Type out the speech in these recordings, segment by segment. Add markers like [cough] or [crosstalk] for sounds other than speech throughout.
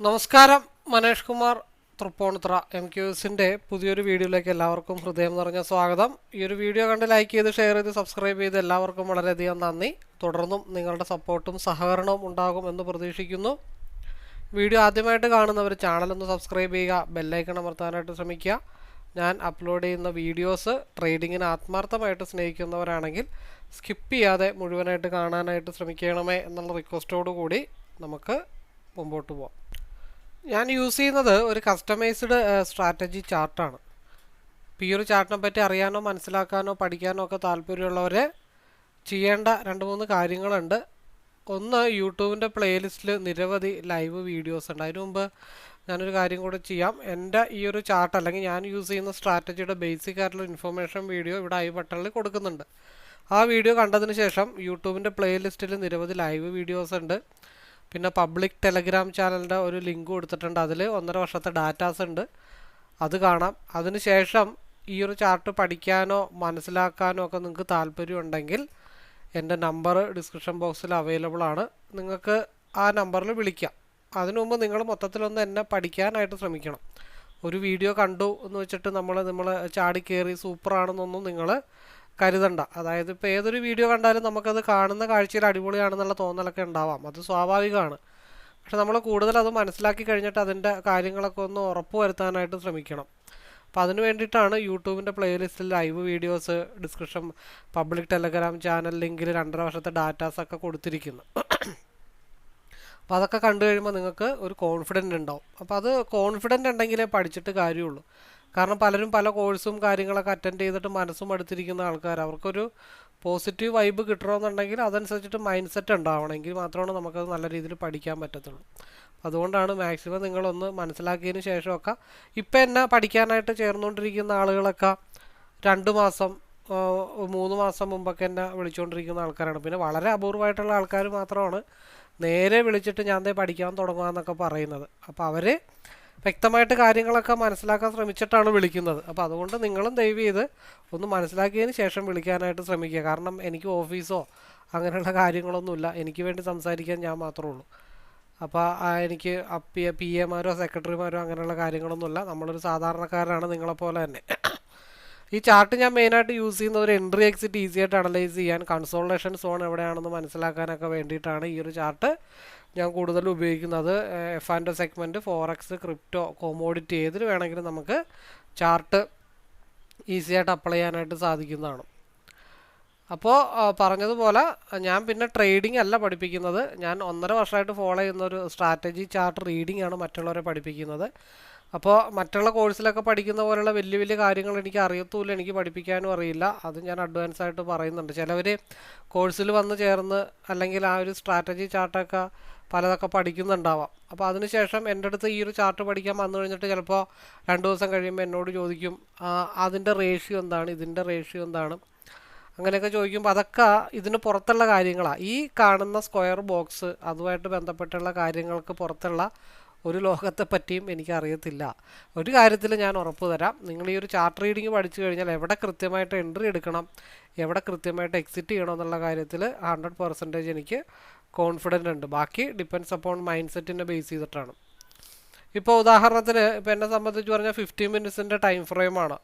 നമസ്കാരം മനേഷ് കുമാർ തൃപ്പോണിത്ര എം ക്യൂസിന്റെ പുതിയൊരു വീഡിയോയിലേക്ക് എല്ലാവർക്കും ഹൃദയം നിറഞ്ഞ സ്വാഗതം. ഈ ഒരു വീഡിയോ കണ്ട് ലൈക്ക് ചെയ്ത് ഷെയർ ചെയ്ത് സബ്സ്ക്രൈബ് ചെയ്ത് എല്ലാവർക്കും വളരെയധികം നന്ദി. തുടർന്നും നിങ്ങളുടെ സപ്പോർട്ടും സഹകരണവും ഉണ്ടാകും എന്ന് പ്രതീക്ഷിക്കുന്നു. വീഡിയോ ആദ്യമായിട്ട് കാണുന്നവർ ചാനലൊന്ന് സബ്സ്ക്രൈബ് ചെയ്യുക ബെല്ലൈക്കൺ അമർത്താനായിട്ട് ശ്രമിക്കുക. ഞാൻ അപ്ലോഡ് ചെയ്യുന്ന വീഡിയോസ് ട്രേഡിങ്ങിന് ആത്മാർത്ഥമായിട്ട് സ്നേഹിക്കുന്നവരാണെങ്കിൽ സ്കിപ്പ് ചെയ്യാതെ മുഴുവനായിട്ട് കാണാനായിട്ട് ശ്രമിക്കണമേ എന്നുള്ള റിക്വസ്റ്റോടു കൂടി നമുക്ക് മുമ്പോട്ട് പോകാം ഞാൻ യൂസ് ചെയ്യുന്നത് ഒരു കസ്റ്റമൈസ്ഡ് സ്ട്രാറ്റജി ചാർട്ടാണ്. ഇപ്പോൾ ഈ ഒരു ചാർട്ടിനെ പറ്റി അറിയാനോ മനസ്സിലാക്കാനോ പഠിക്കാനോ ഒക്കെ താല്പര്യമുള്ളവർ ചെയ്യേണ്ട രണ്ട് മൂന്ന് കാര്യങ്ങളുണ്ട്. ഒന്ന് യൂട്യൂബിന്റെ പ്ലേലിസ്റ്റിൽ നിരവധി ലൈവ് വീഡിയോസ് ഉണ്ട്. അതിനു മുമ്പ് ഞാനൊരു കാര്യം കൂടെ ചെയ്യാം. എന്റെ ഈ ഒരു ചാർട്ട് അല്ലെങ്കിൽ ഞാൻ യൂസ് ചെയ്യുന്ന സ്ട്രാറ്റജിയുടെ ബേസിക് ആയിട്ടുള്ള ഇൻഫർമേഷൻ വീഡിയോ ഇവിടെ ഐ ബട്ടണിൽ കൊടുക്കുന്നുണ്ട്. ആ വീഡിയോ കണ്ടതിന് ശേഷം യൂട്യൂബിന്റെ പ്ലേലിസ്റ്റിൽ നിരവധി ലൈവ് വീഡിയോസ് ഉണ്ട്. പിന്നെ പബ്ലിക് ടെലഗ്രാം ചാനലിന്റെ ഒരു ലിങ്ക് കൊടുത്തിട്ടുണ്ട്. അതിൽ ഒന്നര വർഷത്തെ ഡാറ്റാസ് ഉണ്ട്. അത് കാണാം. അതിനുശേഷം ഈ ഒരു ചാർട്ട് പഠിക്കാനോ മനസ്സിലാക്കാനോ ഒക്കെ നിങ്ങൾക്ക് താല്പര്യം ഉണ്ടെങ്കിൽ എന്റെ നമ്പർ ഡിസ്ക്രിപ്ഷൻ ബോക്സിൽ അവൈലബിൾ ആണ്. നിങ്ങൾക്ക് ആ നമ്പറിൽ വിളിക്കാം. അതിനു മുമ്പ് നിങ്ങൾ മൊത്തത്തിലൊന്ന് എന്നെ പഠിക്കാനായിട്ട് ശ്രമിക്കണം. ഒരു വീഡിയോ കണ്ടു എന്ന് വെച്ചിട്ട് നമ്മൾ നമ്മൾ ചാടി കയറി സൂപ്പറാണെന്നൊന്നും നിങ്ങൾ കരുതണ്ട. അതായത് ഇപ്പോൾ ഏതൊരു വീഡിയോ കണ്ടാലും നമുക്കത് കാണുന്ന കാഴ്ചയിൽ അടിപൊളിയാണെന്നുള്ള തോന്നലൊക്കെ ഉണ്ടാവാം. അത് സ്വാഭാവികമാണ്. പക്ഷെ നമ്മൾ കൂടുതൽ അത് മനസ്സിലാക്കി കഴിഞ്ഞിട്ട് അതിന്റെ കാര്യങ്ങളൊക്കെ ഒന്ന് ഉറപ്പ് വരുത്താനായിട്ട് ശ്രമിക്കണം. അപ്പോൾ അതിന് വേണ്ടിയിട്ടാണ് യൂട്യൂബിന്റെ പ്ലേലിസ്റ്റിൽ live videos description public Telegram channel ലിങ്കിൽ രണ്ടര വർഷത്തെ ഡാറ്റാസൊക്കെ കൊടുത്തിരിക്കുന്നത് അപ്പോൾ അതൊക്കെ കണ്ടു കഴിയുമ്പോൾ നിങ്ങൾക്ക് ഒരു കോൺഫിഡന്റ് ഉണ്ടാവും. അപ്പോൾ അത് കോൺഫിഡന്റ് ഉണ്ടെങ്കിലേ പഠിച്ചിട്ട് കാര്യമുള്ളൂ. കാരണം പലരും പല കോഴ്സും കാര്യങ്ങളൊക്കെ അറ്റൻഡ് ചെയ്തിട്ട് മനസ്സും അടുത്തിരിക്കുന്ന ആൾക്കാർ അവർക്കൊരു പോസിറ്റീവ് വൈബ് കിട്ടണമെന്നുണ്ടെങ്കിൽ അതനുസരിച്ചിട്ട് മൈൻഡ് സെറ്റ് ഉണ്ടാവണമെങ്കിൽ മാത്രമാണ് നമുക്കത് നല്ല രീതിയിൽ പഠിക്കാൻ പറ്റത്തുള്ളൂ. അതുകൊണ്ടാണ് മാക്സിമം നിങ്ങളൊന്ന് മനസ്സിലാക്കിയതിന് ശേഷമൊക്കെ ഇപ്പം എന്നെ പഠിക്കാനായിട്ട് ചേർന്നുകൊണ്ടിരിക്കുന്ന ആളുകളൊക്കെ രണ്ട് മാസം മൂന്ന് മാസം മുമ്പൊക്കെ എന്നെ വിളിച്ചുകൊണ്ടിരിക്കുന്ന ആൾക്കാരാണ്. പിന്നെ വളരെ അപൂർവമായിട്ടുള്ള ആൾക്കാർ മാത്രമാണ് നേരെ വിളിച്ചിട്ട് ഞാൻ ദേ പഠിക്കാൻ തുടങ്ങുക എന്നൊക്കെ പറയുന്നത്. അപ്പോൾ അവർ വ്യക്തമായിട്ട് കാര്യങ്ങളൊക്കെ മനസ്സിലാക്കാൻ ശ്രമിച്ചിട്ടാണ് വിളിക്കുന്നത്. അപ്പോൾ അതുകൊണ്ട് നിങ്ങളും ദയവ് ചെയ്ത് ഒന്ന് മനസ്സിലാക്കിയതിന് ശേഷം വിളിക്കാനായിട്ട് ശ്രമിക്കുക. കാരണം എനിക്ക് ഓഫീസോ അങ്ങനെയുള്ള കാര്യങ്ങളൊന്നുമില്ല. എനിക്ക് വേണ്ടി സംസാരിക്കാൻ ഞാൻ മാത്രമേ ഉള്ളൂ. അപ്പോൾ എനിക്ക് പി പി എമാരോ സെക്രട്ടറിമാരോ അങ്ങനെയുള്ള കാര്യങ്ങളൊന്നുമില്ല. നമ്മളൊരു സാധാരണക്കാരാണ് നിങ്ങളെപ്പോലെ തന്നെ. ഈ ചാർട്ട് ഞാൻ മെയിനായിട്ട് യൂസ് ചെയ്യുന്ന ഒരു എൻട്രി എക്സിറ്റ് ഈസി ആയിട്ട് അനലൈസ് ചെയ്യാൻ കൺസോൾട്ടേഷൻ സോൺ എവിടെയാണെന്ന് മനസ്സിലാക്കാനൊക്കെ വേണ്ടിയിട്ടാണ് ഈ ഒരു ചാർട്ട് ഞാൻ കൂടുതൽ ഉപയോഗിക്കുന്നത് F and segment forex crypto commodity ഏതിൽ വേണമെങ്കിലും നമുക്ക് ചാർട്ട് ഈസി ആയിട്ട് അപ്ലൈ ചെയ്യാനായിട്ട് സാധിക്കുന്നതാണ്. അപ്പോൾ പറഞ്ഞതുപോലെ ഞാൻ പിന്നെ ട്രേഡിംഗ് അല്ല പഠിപ്പിക്കുന്നത്. ഞാൻ ഒന്നര വർഷമായിട്ട് ഫോളോ ചെയ്യുന്ന ഒരു സ്ട്രാറ്റജി ചാർട്ട് റീഡിംഗ് ആണ് മറ്റുള്ളവരെ പഠിപ്പിക്കുന്നത്. അപ്പോൾ മറ്റുള്ള കോഴ്സിലൊക്കെ പഠിക്കുന്ന പോലെയുള്ള വലിയ വലിയ കാര്യങ്ങൾ എനിക്ക് അറിയത്തുമില്ല എനിക്ക് പഠിപ്പിക്കാനും അറിയില്ല. അത് ഞാൻ അഡ്വാൻസ് ആയിട്ട് പറയുന്നുണ്ട്. ചിലവർ കോഴ്സിൽ വന്ന് ചേർന്ന് അല്ലെങ്കിൽ ആ ഒരു സ്ട്രാറ്റജി ചാർട്ടൊക്കെ പലതൊക്കെ പഠിക്കുന്നുണ്ടാവാം. അപ്പോൾ അതിനുശേഷം എന്റെ അടുത്ത് ഈ ഒരു ചാർട്ട് പഠിക്കാൻ വന്നു കഴിഞ്ഞിട്ട് ചിലപ്പോൾ രണ്ട് ദിവസം കഴിയുമ്പോൾ എന്നോട് ചോദിക്കും അതിന്റെ റേഷ്യോ എന്താണ്? ഇതിന്റെ റേഷ്യോ എന്താണ്? അങ്ങനെയൊക്കെ ചോദിക്കുമ്പോൾ അതൊക്കെ ഇതിന് പുറത്തുള്ള കാര്യങ്ങളാണ് ഈ കാണുന്ന സ്ക്വയർ ബോക്സ് അതുമായിട്ട് ബന്ധപ്പെട്ടുള്ള കാര്യങ്ങൾക്ക് പുറത്തുള്ള ഒരു ലോകത്തെ പറ്റിയും എനിക്ക് അറിയത്തില്ല ഒരു കാര്യത്തിൽ ഞാൻ ഉറപ്പ് തരാം. നിങ്ങൾ ഈ ഒരു ചാർട്ട് റീഡിങ് പഠിച്ചു കഴിഞ്ഞാൽ എവിടെ കൃത്യമായിട്ട് എൻട്രി എടുക്കണം എവിടെ കൃത്യമായിട്ട് എക്സിറ്റ് ചെയ്യണം എന്നുള്ള കാര്യത്തിൽ ഹൺഡ്രഡ് പെർസെന്റേജ് എനിക്ക് കോൺഫിഡന്റ് ഉണ്ട്. ബാക്കി ഡിപ്പെൻസ് അപ്പോൺ മൈൻഡ് സെറ്റിനെ ബേസ് ചെയ്തിട്ടാണ്. ഇപ്പോൾ ഉദാഹരണത്തിന് ഇപ്പോൾ എന്നെ സംബന്ധിച്ച് പറഞ്ഞാൽ ഫിഫ്റ്റീൻ മിനിറ്റ്സിന്റെ ടൈം ഫ്രെയിമാണ്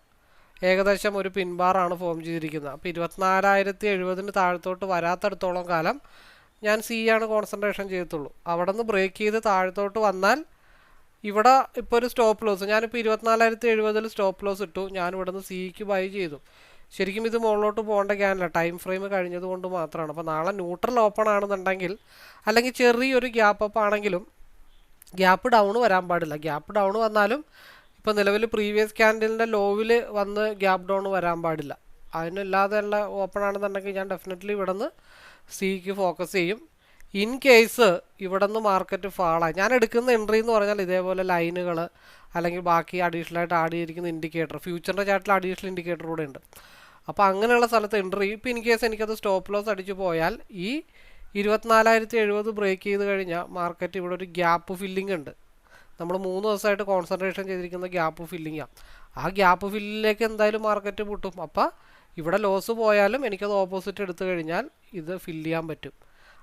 ഏകദേശം ഒരു പിൻബാറാണ് ഫോം ചെയ്തിരിക്കുന്നത്. അപ്പോൾ ഇരുപത്തിനാലായിരത്തി എഴുപതിന് താഴത്തോട്ട് വരാത്തടത്തോളം കാലം ഞാൻ സി ആണ് കോൺസെൻട്രേഷൻ ചെയ്യത്തുള്ളൂ. അവിടെ നിന്ന് ബ്രേക്ക് ചെയ്ത് താഴത്തോട്ട് വന്നാൽ ഇവിടെ ഇപ്പോൾ ഒരു സ്റ്റോപ്പ് ലോസ് ഞാനിപ്പോൾ ഇരുപത്തിനാലായിരത്തി എഴുപതിൽ സ്റ്റോപ്പ് ലോസ് ഇട്ടു. ഞാൻ ഇവിടെ നിന്ന് സിക്ക് ബൈ ചെയ്തു. ശരിക്കും ഇത് മുകളിലോട്ട് പോകേണ്ട ക്യാനല്ല ടൈം ഫ്രെയിം കഴിഞ്ഞത് കൊണ്ട് മാത്രമാണ്. അപ്പോൾ നാളെ ന്യൂട്രൽ ഓപ്പൺ ആണെന്നുണ്ടെങ്കിൽ അല്ലെങ്കിൽ ചെറിയൊരു ഗ്യാപ്പ് അപ്പ് ആണെങ്കിലും ഗ്യാപ്പ് ഡൗൺ വരാൻ പാടില്ല. ഗ്യാപ്പ് ഡൗൺ വന്നാലും ഇപ്പോൾ നിലവിൽ പ്രീവിയസ് ക്യാൻഡലിന്റെ ലോവിൽ വന്ന് ഗ്യാപ്പ് ഡൗൺ വരാൻ പാടില്ല. അതിനല്ലാതെയുള്ള ഓപ്പൺ ആണെന്നുണ്ടെങ്കിൽ ഞാൻ ഡെഫിനറ്റ്ലി ഇവിടെ നിന്ന് സിക്ക് ഫോക്കസ് ചെയ്യും. ഇൻ കേസ് ഇവിടെ നിന്ന് മാർക്കറ്റ് ഫാളായി ഞാൻ എടുക്കുന്ന എൻട്രി എന്ന് പറഞ്ഞാൽ ഇതേപോലെ ലൈനുകൾ അല്ലെങ്കിൽ ബാക്കി അഡീഷണൽ ആയിട്ട് ആഡ് ചെയ്തിരിക്കുന്ന ഇൻഡിക്കേറ്റർ ഫ്യൂച്ചറിന്റെ ചാർട്ടിൽ അഡീഷണൽ ഇൻഡിക്കേറ്റർ കൂടെ ഉണ്ട്. അപ്പോൾ അങ്ങനെയുള്ള സ്ഥലത്ത് എൻട്രി ഇപ്പോൾ ഇൻ കേസ് എനിക്കത് സ്റ്റോപ്പ് ലോസ് അടിച്ചു പോയാൽ ഈ ഇരുപത്തിനാലായിരത്തി എഴുപത് ബ്രേക്ക് ചെയ്ത് കഴിഞ്ഞാൽ മാർക്കറ്റ് ഇവിടെ ഒരു ഗ്യാപ്പ് ഫില്ലിംഗ് ഉണ്ട്. നമ്മൾ മൂന്ന് ദിവസമായിട്ട് കോൺസെൻട്രേഷൻ ചെയ്തിരിക്കുന്ന ഗ്യാപ്പ് ഫില്ലിങ്ങാണ് ആ. ഗ്യാപ്പ് ഫില്ലിലേക്ക് എന്തായാലും മാർക്കറ്റ് പൊട്ടും. അപ്പോൾ ഇവിടെ ലോസ് പോയാലും എനിക്കത് ഓപ്പോസിറ്റ് എടുത്തു കഴിഞ്ഞാൽ ഇത് ഫില്ല് ചെയ്യാൻ പറ്റും.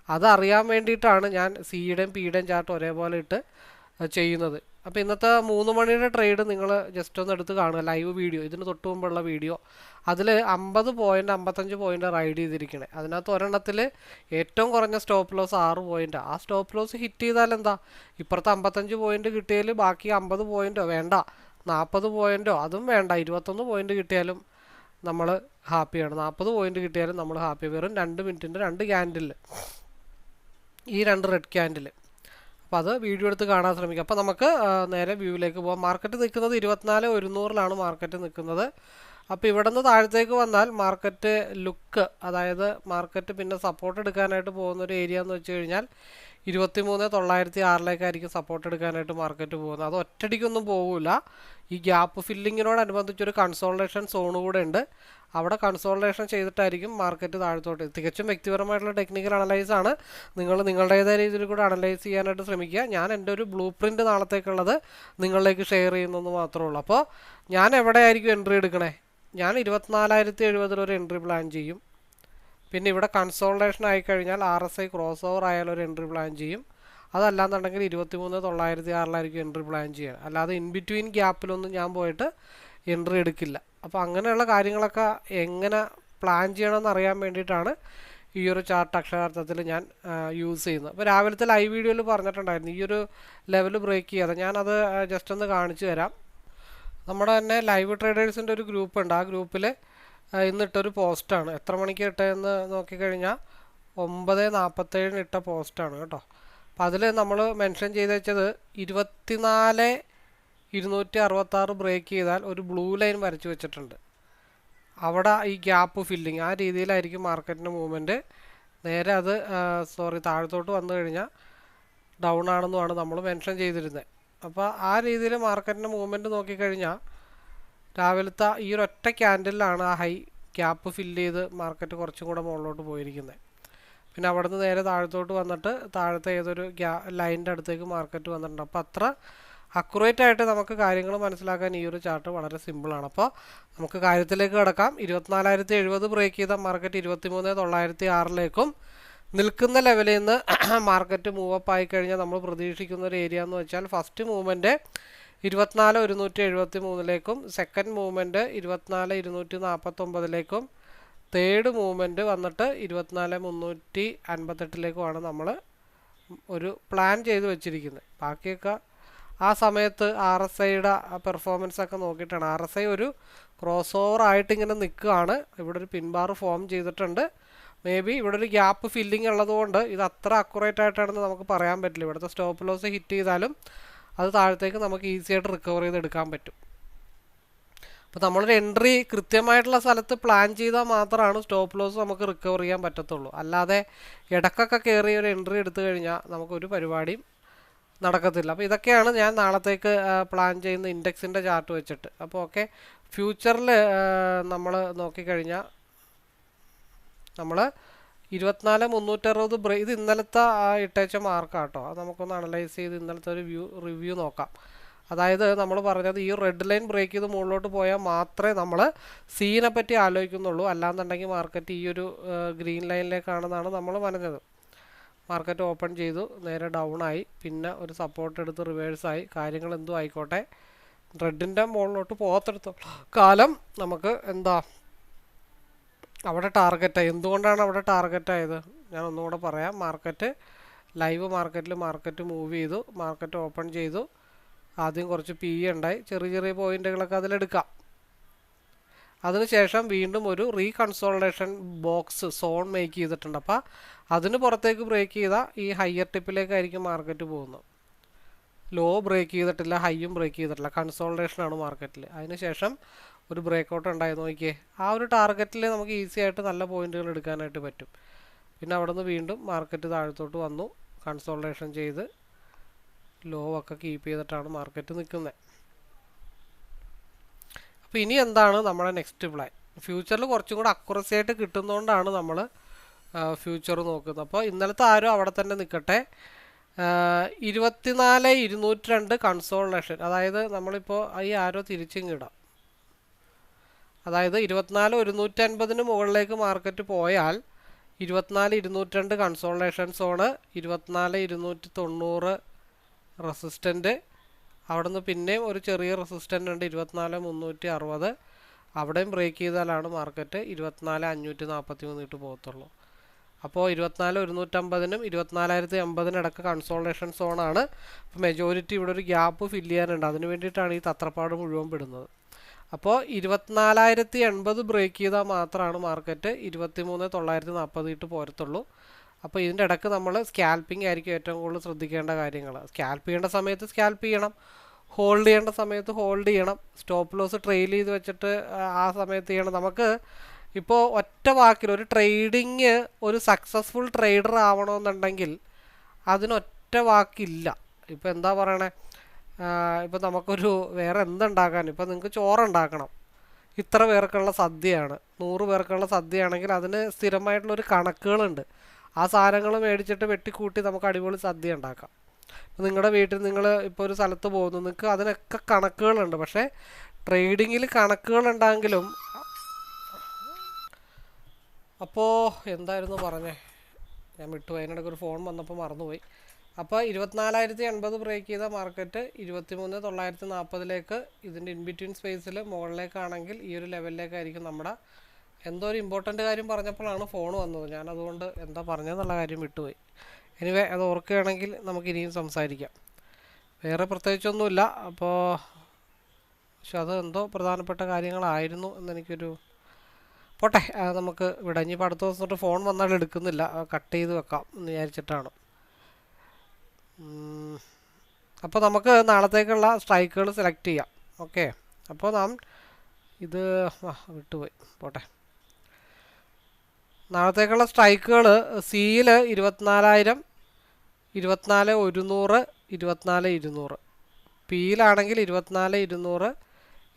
അതറിയാൻ വേണ്ടിയിട്ടാണ് ഞാൻ സിയുടെയും പിയുടെയും ചാർട്ട് ഒരേപോലെ ഇട്ട് ചെയ്യുന്നത്. അപ്പോൾ ഇന്നത്തെ മൂന്ന് മണിയുടെ ട്രേഡ് നിങ്ങൾ ജസ്റ്റ് ഒന്ന് എടുത്ത് കാണുക. ലൈവ് വീഡിയോ ഇതിന് തൊട്ട് മുമ്പുള്ള വീഡിയോ അതിൽ അമ്പത് പോയിന്റ് അമ്പത്തഞ്ച് പോയിന്റ് റൈഡ് ചെയ്തിരിക്കണേ. അതിനകത്ത് ഒരെണ്ണത്തിൽ ഏറ്റവും കുറഞ്ഞ സ്റ്റോപ്പ് ലോസ് ആറ് പോയിന്റ് ആ സ്റ്റോപ്പ് ലോസ് ഹിറ്റ് ചെയ്താൽ എന്താ? ഇപ്പുറത്ത് അമ്പത്തഞ്ച് പോയിന്റ് കിട്ടിയാൽ ബാക്കി അമ്പത് പോയിന്റോ വേണ്ട. നാൽപ്പത് പോയിന്റോ അതും വേണ്ട. ഇരുപത്തൊന്ന് പോയിന്റ് കിട്ടിയാലും നമ്മൾ ഹാപ്പിയാണ് നാൽപ്പത് പോയിന്റ് കിട്ടിയാലും നമ്മൾ ഹാപ്പി വെറും രണ്ട് മിനിറ്റിന്റെ രണ്ട് ക്യാൻഡിൽ ഈ രണ്ട് റെഡ് ക്യാൻഡിൽ അപ്പോൾ അത് വീഡിയോ എടുത്ത് കാണാൻ ശ്രമിക്കുക അപ്പോൾ നമുക്ക് നേരെ വ്യൂവിലേക്ക് പോകാം മാർക്കറ്റ് നിൽക്കുന്നത് ഇരുപത്തിനാല് ഒരുന്നൂറിലാണ് മാർക്കറ്റ് നിൽക്കുന്നത്. അപ്പോൾ ഇവിടെ നിന്ന് താഴത്തേക്ക് വന്നാൽ മാർക്കറ്റ് ലുക്ക് അതായത് മാർക്കറ്റ് പിന്നെ സപ്പോർട്ട് എടുക്കാനായിട്ട് പോകുന്ന ഒരു ഏരിയ എന്ന് വെച്ച് കഴിഞ്ഞാൽ ഇരുപത്തി മൂന്ന് തൊള്ളായിരത്തി ആറിലേക്കായിരിക്കും സപ്പോർട്ട് എടുക്കാനായിട്ട് മാർക്കറ്റ് പോകുന്നത്. അത് ഒറ്റടിക്കൊന്നും പോകില്ല ഈ ഗ്യാപ്പ് ഫില്ലിങ്ങിനോടനുബന്ധിച്ചൊരു കൺസോൾട്ടേഷൻ സോൺ കൂടെ ഉണ്ട് അവിടെ കൺസോൾട്ടേഷൻ ചെയ്തിട്ടായിരിക്കും മാർക്കറ്റ് താഴത്തോട്ട് തികച്ചും വ്യക്തിപരമായിട്ടുള്ള ടെക്നിക്കൽ അനലൈസ് ആണ്. നിങ്ങൾ നിങ്ങളുടേതായ രീതിയിൽ കൂടെ അനലൈസ് ചെയ്യാനായിട്ട് ശ്രമിക്കുക. ഞാൻ എന്റെ ഒരു ബ്ലൂ പ്രിന്റ് നാളത്തേക്കുള്ളത് നിങ്ങളിലേക്ക് ഷെയർ ചെയ്യുന്നെന്ന് മാത്രമേ ഉള്ളൂ. അപ്പോൾ ഞാൻ എവിടെയായിരിക്കും എൻട്രി എടുക്കണേ? ഞാൻ ഇരുപത്തിനാലായിരത്തി എഴുപതിൽ ഒരു എൻട്രി പ്ലാൻ ചെയ്യും. പിന്നെ ഇവിടെ കൺസോൾട്ടേഷൻ ആയിക്കഴിഞ്ഞാൽ R S I cross over ആയാലും ഒരു എൻട്രി പ്ലാൻ ചെയ്യും. അതല്ലാന്നുണ്ടെങ്കിൽ ഇരുപത്തി മൂന്ന് തൊള്ളായിരത്തി ആറിലായിരിക്കും എൻട്രി പ്ലാൻ ചെയ്യുക അല്ലാതെ ഇൻ ബിറ്റ്വീൻ ഗ്യാപ്പിലൊന്നും ഞാൻ പോയിട്ട് എൻട്രി എടുക്കില്ല. അപ്പോൾ അങ്ങനെയുള്ള കാര്യങ്ങളൊക്കെ എങ്ങനെ പ്ലാൻ ചെയ്യണമെന്ന് അറിയാൻ വേണ്ടിയിട്ടാണ് ഈ ഒരു ചാർട്ട് അക്ഷരാർത്ഥത്തിൽ ഞാൻ യൂസ് ചെയ്യുന്നത്. അപ്പോൾ രാവിലത്തെ ലൈവ് വീഡിയോയിൽ പറഞ്ഞിട്ടുണ്ടായിരുന്നു. ഈ ഒരു ലെവൽ ബ്രേക്ക് ചെയ്യാതെ ഞാനത് ജസ്റ്റ് ഒന്ന് കാണിച്ചു തരാം. നമ്മുടെ തന്നെ ലൈവ് ട്രേഡേഴ്സിന്റെ ഒരു ഗ്രൂപ്പ് ഉണ്ട്. ആ ഗ്രൂപ്പിൽ ഇന്നിട്ടൊരു പോസ്റ്റാണ്. എത്ര മണിക്ക് ഇട്ടതെന്ന് നോക്കിക്കഴിഞ്ഞാൽ ഒമ്പത് നാൽപ്പത്തേഴിന് ഇട്ട പോസ്റ്റാണ് കേട്ടോ. അപ്പം അതിൽ നമ്മൾ മെൻഷൻ ചെയ്ത് വെച്ചത് ഇരുപത്തിനാല് ഇരുന്നൂറ്റി അറുപത്താറ് ബ്രേക്ക് ചെയ്താൽ ഒരു ബ്ലൂ ലൈൻ വരച്ച് വെച്ചിട്ടുണ്ട്. അവിടെ ഈ ഗ്യാപ്പ് ഫില്ലിങ് ആ രീതിയിലായിരിക്കും മാർക്കറ്റിന്റെ മൂവ്മെന്റ്. നേരെ അത് സോറി താഴത്തോട്ട് വന്നു കഴിഞ്ഞാൽ ഡൗൺ ആണെന്നുമാണ് നമ്മൾ മെൻഷൻ ചെയ്തിരുന്നത്. അപ്പോൾ ആ രീതിയിൽ മാർക്കറ്റിന്റെ മൂവ്മെന്റ് നോക്കിക്കഴിഞ്ഞാൽ രാവിലത്തെ ഈ ഒരു ഒറ്റ ക്യാൻഡിലാണ് ആ ഹൈ ക്യാപ്പ് ഫില്ല് ചെയ്ത് മാർക്കറ്റ് കുറച്ചും കൂടെ മുകളിലോട്ട് പോയിരിക്കുന്നത്. പിന്നെ അവിടെ നിന്ന് നേരെ താഴത്തോട്ട് വന്നിട്ട് താഴത്തെ ഏതൊരു ഗ്യാ ലൈനിന്റെ അടുത്തേക്ക് മാർക്കറ്റ് വന്നിട്ടുണ്ട്. അപ്പോൾ അത്ര അക്യുറേറ്റ് ആയിട്ട് നമുക്ക് കാര്യങ്ങൾ മനസ്സിലാക്കാൻ ഈ ഒരു ചാർട്ട് വളരെ സിമ്പിളാണ് അപ്പോൾ നമുക്ക് കാര്യത്തിലേക്ക് കിടക്കാം. ഇരുപത്തിനാലായിരത്തി എഴുപത് ബ്രേക്ക് ചെയ്ത മാർക്കറ്റ് ഇരുപത്തി മൂന്ന് തൊള്ളായിരത്തി ആറിലേക്കും നിൽക്കുന്ന ലെവലിൽ നിന്ന് [clears throat] മാർക്കറ്റ് മൂവപ്പ് ആയി കഴിഞ്ഞാൽ നമ്മൾ പ്രതീക്ഷിക്കുന്ന ഒരു ഏരിയ എന്ന് വെച്ചാൽ ഫസ്റ്റ് മൂവ്മെന്റ് ഇരുപത്തിനാല് ഒരുന്നൂറ്റി എഴുപത്തി മൂന്നിലേക്കും സെക്കൻഡ് മൂവ്മെന്റ് ഇരുപത്തിനാല് ഇരുന്നൂറ്റി നാൽപ്പത്തൊമ്പതിലേക്കും തേർഡ് മൂവ്മെന്റ് വന്നിട്ട് ഇരുപത്തിനാല് മുന്നൂറ്റി അൻപത്തെട്ടിലേക്കുമാണ് നമ്മൾ ഒരു പ്ലാൻ ചെയ്ത് വെച്ചിരിക്കുന്നത്. ബാക്കിയൊക്കെ ആ സമയത്ത് ആർ എസ് ഐയുടെ പെർഫോമൻസ് ഒക്കെ നോക്കിയിട്ടാണ്. ആർ എസ് ഐ ഒരു ക്രോസ് ഓവർ ആയിട്ട് ഇങ്ങനെ നിൽക്കുകയാണ്. ഇവിടെ ഒരു പിൻബാർ ഫോം ചെയ്തിട്ടുണ്ട്. മേ ബി ഇവിടെ ഒരു ഗ്യാപ്പ് ഫില്ലിംഗ് ഉള്ളതുകൊണ്ട് ഇത് അത്ര അക്യുറേറ്റ് ആയിട്ടാണെന്ന് നമുക്ക് പറയാൻ പറ്റില്ല. ഇവിടുത്തെ സ്റ്റോപ്പ് ലോസ് ഹിറ്റ് ചെയ്താലും അത് താഴത്തേക്ക് നമുക്ക് ഈസി ആയിട്ട് റിക്കവർ ചെയ്തെടുക്കാൻ പറ്റും. അപ്പോൾ നമ്മളൊരു എൻട്രി കൃത്യമായിട്ടുള്ള സ്ഥലത്ത് പ്ലാൻ ചെയ്താൽ മാത്രമാണ് സ്റ്റോപ്പ് ലോസ് നമുക്ക് റിക്കവർ ചെയ്യാൻ പറ്റത്തുള്ളൂ. അല്ലാതെ ഇടക്കൊക്കെ കയറി ഒരു എൻട്രി എടുത്തു കഴിഞ്ഞാൽ നമുക്കൊരു പരിപാടിയും നടക്കത്തില്ല. അപ്പോൾ ഇതൊക്കെയാണ് ഞാൻ നാളത്തേക്ക് പ്ലാൻ ചെയ്യുന്ന ഇൻഡെക്സിന്റെ ചാർട്ട് വെച്ചിട്ട്. അപ്പോൾ ഓക്കെ ഫ്യൂച്ചറിൽ നമ്മൾ നോക്കിക്കഴിഞ്ഞാൽ നമ്മൾ ഇരുപത്തിനാല് മുന്നൂറ്ററുപത് ബ്രേ ഇത് ഇന്നലത്തെ ആ ഇട്ടേച്ച മാർക്കാട്ടോ. അത് നമുക്കൊന്ന് അനലൈസ് ചെയ്ത് ഇന്നലത്തെ ഒരു വ്യൂ റിവ്യൂ നോക്കാം. അതായത് നമ്മൾ പറഞ്ഞത് ഈ റെഡ് ലൈൻ ബ്രേക്ക് ചെയ്ത് മുകളിലോട്ട് പോയാൽ മാത്രമേ നമ്മൾ സീനെ പറ്റി ആലോചിക്കുന്നുള്ളൂ. അല്ലാന്നുണ്ടെങ്കിൽ മാർക്കറ്റ് ഈ ഒരു ഗ്രീൻ ലൈനിലേക്കാണെന്നാണ് നമ്മൾ പറഞ്ഞത്. മാർക്കറ്റ് ഓപ്പൺ ചെയ്തു നേരെ ഡൗൺ ആയി. പിന്നെ ഒരു സപ്പോർട്ട് എടുത്ത് റിവേഴ്സായി കാര്യങ്ങൾ എന്തും ആയിക്കോട്ടെ. റെഡിന്റെ മുകളിലോട്ട് പോകത്തെടുത്തോളം കാലം നമുക്ക് എന്താ അവിടെ ടാർഗറ്റായി എന്തുകൊണ്ടാണ് അവിടെ ടാർഗറ്റായത് ഞാൻ ഒന്നുകൂടെ പറയാം. മാർക്കറ്റ് ലൈവ് മാർക്കറ്റിൽ മാർക്കറ്റ് മൂവ് ചെയ്തു. മാർക്കറ്റ് ഓപ്പൺ ചെയ്തു. ആദ്യം കുറച്ച് പി ഉണ്ടായി. ചെറിയ ചെറിയ പോയിന്റുകളൊക്കെ അതിലെടുക്കാം അതിനുശേഷം വീണ്ടും ഒരു റീകൺസോൾട്ടേഷൻ ബോക്സ് സോൺ മേക്ക് ചെയ്തിട്ടുണ്ട്. അപ്പോൾ അതിന് പുറത്തേക്ക് ബ്രേക്ക് ചെയ്താൽ ഈ ഹയർ ടിപ്പിലേക്കായിരിക്കും മാർക്കറ്റ് പോകുന്നത്. ലോ ബ്രേക്ക് ചെയ്തിട്ടില്ല ഹൈയും ബ്രേക്ക് ചെയ്തിട്ടില്ല. കൺസോൾട്ടേഷനാണ് മാർക്കറ്റിൽ അതിനുശേഷം ഒരു ബ്രേക്ക് ഔട്ട് ഉണ്ടായി നോക്കിയേ. ആ ഒരു ടാർഗറ്റിൽ നമുക്ക് ഈസി ആയിട്ട് നല്ല പോയിന്റുകൾ എടുക്കാനായിട്ട് പറ്റും. പിന്നെ അവിടെ നിന്ന് വീണ്ടും മാർക്കറ്റ് താഴത്തോട്ട് വന്നു. കൺസോൾട്ടേഷൻ ചെയ്ത് ലോ ഒക്കെ കീപ്പ് ചെയ്തിട്ടാണ് മാർക്കറ്റ് നിൽക്കുന്നത് അപ്പോൾ ഇനി എന്താണ് നമ്മുടെ നെക്സ്റ്റ് പ്ലാൻ ഫ്യൂച്ചറിൽ കുറച്ചും കൂടെ അക്യുറസി ആയിട്ട് കിട്ടുന്നതുകൊണ്ടാണ് നമ്മൾ ഫ്യൂച്ചർ നോക്കുന്നത്. അപ്പോൾ ഇന്നലത്തെ ആരും അവിടെ തന്നെ നിൽക്കട്ടെ ഇരുപത്തിനാല് ഇരുന്നൂറ്റി രണ്ട് കൺസോൾട്ടേഷൻ അതായത് നമ്മളിപ്പോൾ ഈ ആരോ തിരിച്ചിങ്ങിടാം അതായത് ഇരുപത്തിനാല് ഒരുന്നൂറ്റി അൻപതിന് മുകളിലേക്ക് മാർക്കറ്റ് പോയാൽ ഇരുപത്തിനാല് ഇരുന്നൂറ്റി രണ്ട് കൺസോൾട്ടേഷൻ സോണ് ഇരുപത്തിനാല് ഇരുന്നൂറ്റി തൊണ്ണൂറ് റെസിസ്റ്റന്റ് അവിടെ നിന്ന് പിന്നെയും ഒരു ചെറിയ റെസിസ്റ്റന്റ് ഉണ്ട് ഇരുപത്തിനാല് മുന്നൂറ്റി അറുപത് അവിടെയും ബ്രേക്ക് ചെയ്താലാണ് മാർക്കറ്റ് ഇരുപത്തിനാല് അഞ്ഞൂറ്റി നാൽപ്പത്തി മൂന്ന് ഇട്ട് പോകത്തുള്ളൂ. അപ്പോൾ ഇരുപത്തിനാല് ഒരുന്നൂറ്റമ്പതിനും ഇരുപത്തിനാലായിരത്തി എൺപതിനും ഇടയ്ക്ക് കൺസോൾട്ടേഷൻ സോണാണ് അപ്പോൾ മെജോറിറ്റി ഇവിടെ ഒരു ഗ്യാപ്പ് ഫില്ല് ചെയ്യാനുണ്ട്. അതിന് വേണ്ടിയിട്ടാണ് ഈ തത്രപ്പാട് മുഴുവൻ പെടുന്നത്. അപ്പോൾ ഇരുപത്തിനാലായിരത്തി എൺപത് ബ്രേക്ക് ചെയ്താൽ മാത്രമാണ് മാർക്കറ്റ് ഇരുപത്തി മൂന്ന് തൊള്ളായിരത്തി നാൽപ്പത് ഇട്ട് പോരത്തുള്ളൂ. അപ്പോൾ ഇതിന്റെ ഇടയ്ക്ക് നമ്മൾ സ്കാൽപ്പിംഗ് ആയിരിക്കും ഏറ്റവും കൂടുതൽ ശ്രദ്ധിക്കേണ്ട കാര്യങ്ങൾ സ്കാൽപ്പ് ചെയ്യേണ്ട സമയത്ത് സ്കാൽപ്പ് ചെയ്യണം. ഹോൾഡ് ചെയ്യേണ്ട സമയത്ത് ഹോൾഡ് ചെയ്യണം. സ്റ്റോപ്പ് ലോസ് ട്രെയിൽ ചെയ്ത് വെച്ചിട്ട് ആ- സമയത്ത് ചെയ്യണം. നമുക്ക് ഇപ്പോൾ ഒറ്റ വാക്കിൽ ഒരു ട്രേഡിങ് ഒരു സക്സസ്ഫുൾ ട്രേഡർ ആവണമെന്നുണ്ടെങ്കിൽ അതിനൊറ്റ വാക്കില്ല. ഇപ്പോൾ എന്താ പറയണേ? ഇപ്പോൾ നമുക്കൊരു വേറെ എന്തുണ്ടാക്കാൻ ഇപ്പോൾ നിങ്ങൾക്ക് ചോറുണ്ടാക്കണം. ഇത്ര പേർക്കുള്ള സദ്യയാണ്. നൂറ് പേർക്കുള്ള സദ്യയാണെങ്കിൽ അതിന് സ്ഥിരമായിട്ടുള്ളൊരു കണക്കുകളുണ്ട്. ആ സാധനങ്ങൾ മേടിച്ചിട്ട് വെട്ടിക്കൂട്ടി നമുക്ക് അടിപൊളി സദ്യ ഉണ്ടാക്കാം. നിങ്ങളുടെ വീട്ടിൽ നിങ്ങൾ ഇപ്പോൾ ഒരു സ്ഥലത്ത് പോകുന്നു നിങ്ങൾക്ക് അതിനൊക്കെ കണക്കുകളുണ്ട്. പക്ഷേ ട്രേഡിങ്ങിൽ കണക്കുകളുണ്ടെങ്കിലും അപ്പോൾ എന്തായിരുന്നു പറഞ്ഞേ? ഞാൻ വിട്ടുപോയി. അതിനിടയ്ക്ക് ഒരു ഫോൺ വന്നപ്പോൾ മറന്നുപോയി. അപ്പോൾ ഇരുപത്തിനാലായിരത്തി എൺപത് ബ്രേക്ക് ചെയ്ത മാർക്കറ്റ് ഇരുപത്തിമൂന്ന് തൊള്ളായിരത്തി നാൽപ്പതിലേക്ക് ഇതിന്റെ ഇൻ ബിറ്റ്വീൻ സ്പേസിൽ മുകളിലേക്കാണെങ്കിൽ ഈ ഒരു ലെവലിലേക്കായിരിക്കും നമ്മുടെ എന്തോ ഒരു ഇമ്പോർട്ടന്റ് കാര്യം പറഞ്ഞപ്പോഴാണ് ഫോൺ വന്നത്. ഞാൻ അതുകൊണ്ട് എന്താ പറഞ്ഞതെന്നുള്ള കാര്യം വിട്ടുപോയി. എനിവേ അത് ഓർക്കുകയാണെങ്കിൽ നമുക്ക് ഇനിയും സംസാരിക്കാം. വേറെ പ്രത്യേകിച്ചൊന്നുമില്ല. അപ്പോൾ പക്ഷെ അത് എന്തോ പ്രധാനപ്പെട്ട കാര്യങ്ങളായിരുന്നു എന്നെനിക്കൊരു പോട്ടെ നമുക്ക് ഇവിടെ ഇനിയിപ്പോൾ അടുത്ത ദിവസം തൊട്ട് ഫോൺ വന്നാൽ എടുക്കുന്നില്ല. കട്ട് ചെയ്ത് വെക്കാം എന്ന് വിചാരിച്ചിട്ടാണ്. അപ്പോൾ നമുക്ക് നാളത്തേക്കുള്ള സ്ട്രൈക്കുകൾ സെലക്ട് ചെയ്യാം. ഓക്കെ അപ്പോൾ നാം ഇത് വിട്ടുപോയി. പോട്ടെ. നാളത്തേക്കുള്ള സ്ട്രൈക്കുകൾ സിയിൽ ഇരുപത്തിനാലായിരം ഇരുപത്തിനാല് ഒരുന്നൂറ് ഇരുപത്തിനാല് ഇരുന്നൂറ്. പിയിലാണെങ്കിൽ ഇരുപത്തിനാല് ഇരുന്നൂറ്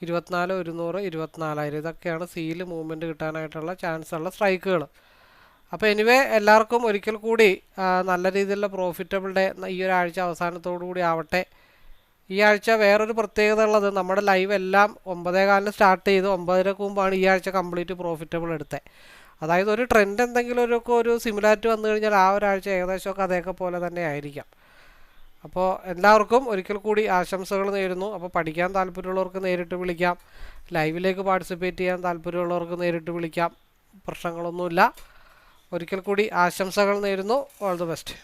ഇരുപത്തിനാല് ഒരുന്നൂറ് ഇരുപത്തിനാലായിരം. ഇതൊക്കെയാണ് സിയിൽ മൂവ്മെന്റ് കിട്ടാനായിട്ടുള്ള ചാൻസ് ഉള്ള സ്ട്രൈക്കുകൾ. അപ്പോൾ എനിവേ എല്ലാവർക്കും ഒരിക്കൽ കൂടി നല്ല രീതിയിലുള്ള പ്രോഫിറ്റബിൾ ഡേ ഈ ആഴ്ച അവസാനത്തോടു കൂടി ആവട്ടെ. ഈ ആഴ്ച വേറൊരു പ്രത്യേകത ഉള്ളത് നമ്മുടെ ലൈവ് എല്ലാം ഒമ്പതേ കാലിന് സ്റ്റാർട്ട് ചെയ്ത് ഒമ്പതരക്ക് മുമ്പാണ് ഈ ആഴ്ച കംപ്ലീറ്റ് പ്രോഫിറ്റബിൾ എടുത്തത് അതായത് ഒരു ട്രെൻഡ് എന്തെങ്കിലും ഒരു ഒരു സിമിലാരിറ്റി വന്നു കഴിഞ്ഞാൽ ആ ഒരാഴ്ച ഏകദേശമൊക്കെ അതേക്കെ പോലെ തന്നെ ആയിരിക്കാം. അപ്പോൾ എല്ലാവർക്കും ഒരിക്കൽ കൂടി ആശംസകൾ നേരുന്നു. അപ്പോൾ പഠിക്കാൻ താല്പര്യമുള്ളവർക്ക് നേരിട്ട് വിളിക്കാം. ലൈവിലേക്ക് പാർട്ടിസിപ്പേറ്റ് ചെയ്യാൻ താല്പര്യമുള്ളവർക്ക് നേരിട്ട് വിളിക്കാം. പ്രശ്നങ്ങളൊന്നുമില്ല. ഒരിക്കൽ കൂടി ആശംസകൾ നേരുന്നു. All the best